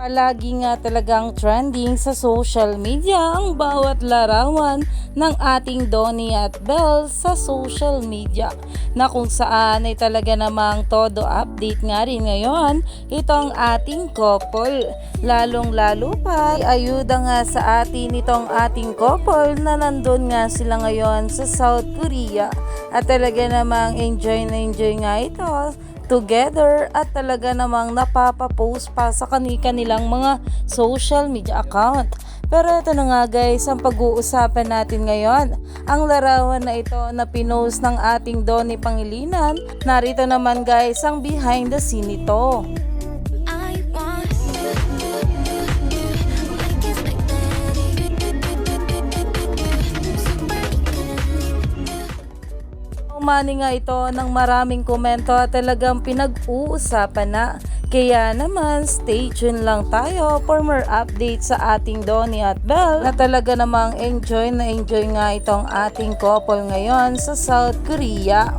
Palagi nga talagang trending sa social media ang bawat larawan ng ating Donnie at Belle sa social media na kung saan ay talaga namang todo update nga rin ngayon itong ating couple. Lalong lalo pa ay ayuda nga sa atin itong ating couple na nandun nga sila ngayon sa South Korea at talaga namang enjoy na enjoy nga ito together at talaga namang napapapost pa sa kani-kanilang mga social media account. Pero ito na nga guys, ang pag-uusapan natin ngayon, ang larawan na ito na pinost ng ating Donnie Pangilinan. Narito naman guys ang behind the scene nito. Umani nga ito ng maraming komento at talagang pinag-uusapan na. Kaya naman, stay tuned lang tayo for more updates sa ating Donnie at Belle na talaga namang enjoy na enjoy nga itong ating couple ngayon sa South Korea.